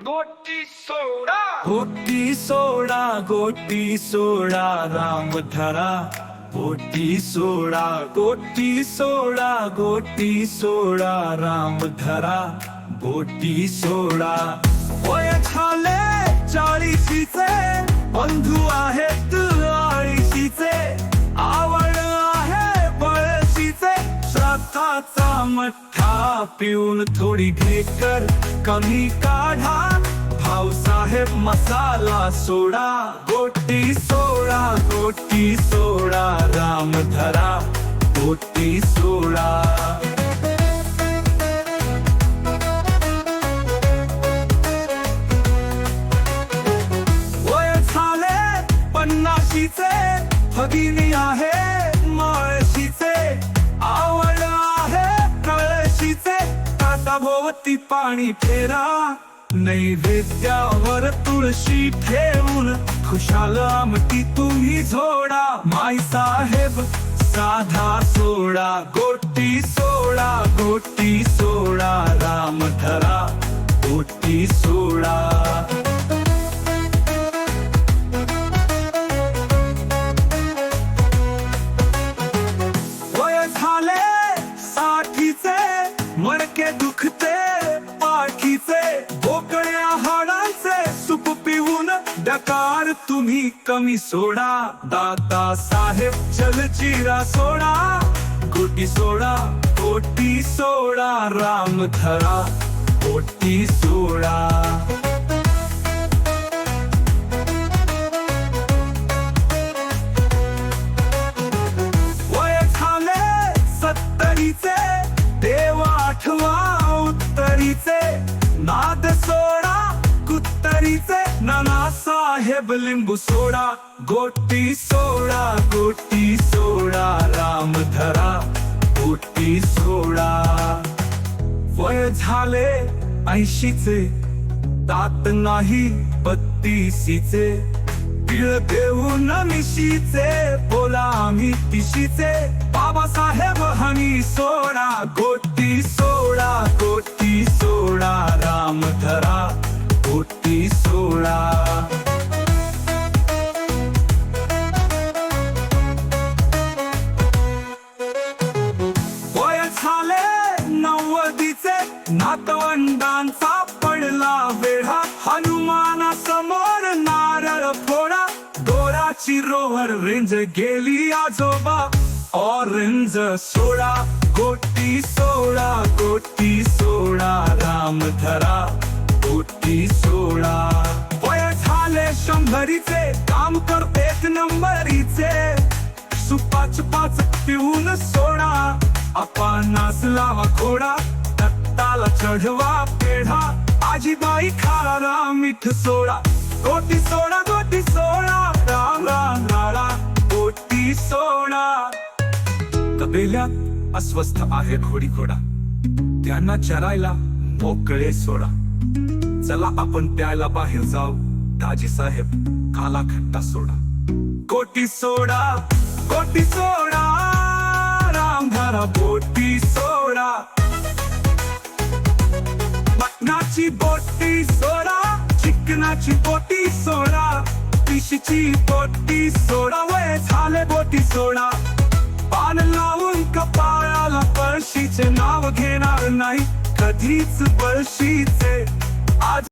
गोटी सोडा. गोटी सोडा गोटी सोडा राम गोटी सोडा गोटी सोडा गोटी सोडा राम धरा. गोटी सोडा. वय झाले चाळीशीचे बंधू आहेत आळीशीचे. आवड आहे बळशीचे. श्राद्धाचा मठ्ठा पिऊन थोडी ढेकर कमी काढा. मसाला सोडा गोटी सोडा गोटी सोडा राम धरा गोटी सोडा. वय झाले पन्नाशीचे भगिनी आहे माळशीचे. आवड आहे कळशीचे आता भोवती पाणी फेरा. नैवेद्यावर तुळशी ठेवून खुशाल आमटी तुम्ही झोडा. माई साहेब साधा सोडा गोटी सोडा गोटी सोडा. राम धरा गोटी सोडा. वय झाले साठीचे मडके दुखते पाठीचे. पिऊन तुम्ही कमी सोडा. दादा साहेब चलचिरा सोडा. गोटी सोडा कोटी सोडा राम धरा सोडा. वय झाले सत्तरीचे देव आठवा उत्तरीचे. नाद सोडा कुत्तरीचे नाना साहेब लिंबू सोडा गोटी सोडा गोटी सोडा राम धरा गोटी सोडा. वय झाले ऐंशीचे दात नाही बत्तीसीचे. तिळ देऊन मिशीचे बोला आम्ही तिशीचे बाबासाहेब हनी सोडा गोटी सोडा गोटी सोडा राम धरा गोटी सोडा. नातवंडांचा पडला वेढा हनुमाना समोर नारळ फोडा. दोराची रोहर रेंज गेली आजोबा ऑरेंज सोडा गोटी सोडा गोटी सोडा राम धरा गोटी सोडा. वय झाले शंभरीचे काम करतेत एक नंबरीचे. सुपाच पाच पिऊन सोडा आपणास नाचला घोडा दत्ताला चढवा पेढा. आजीबाई खारा मीठ सोडा. गोटी सोडा गोटी सोडा. राम राम राळा गोटी सोडा. तबेल्यात अस्वस्थ आहे घोडी घोडा. त्यांना चरायला मोकळे सोडा. चला आपण प्यायला बाहेर जाऊ. दाजी साहेब काला खट्टा सोडा. कोटी सोडा कोटी सोडा. रामधारा बोट चिकनाची बोटी सोडा. पिशीची बोटी सोडा. वय झाले बोटी सोडा. पान लावून कपाळाला पळशीचे नाव घेणार नाही. कधीच बळशीचे. आज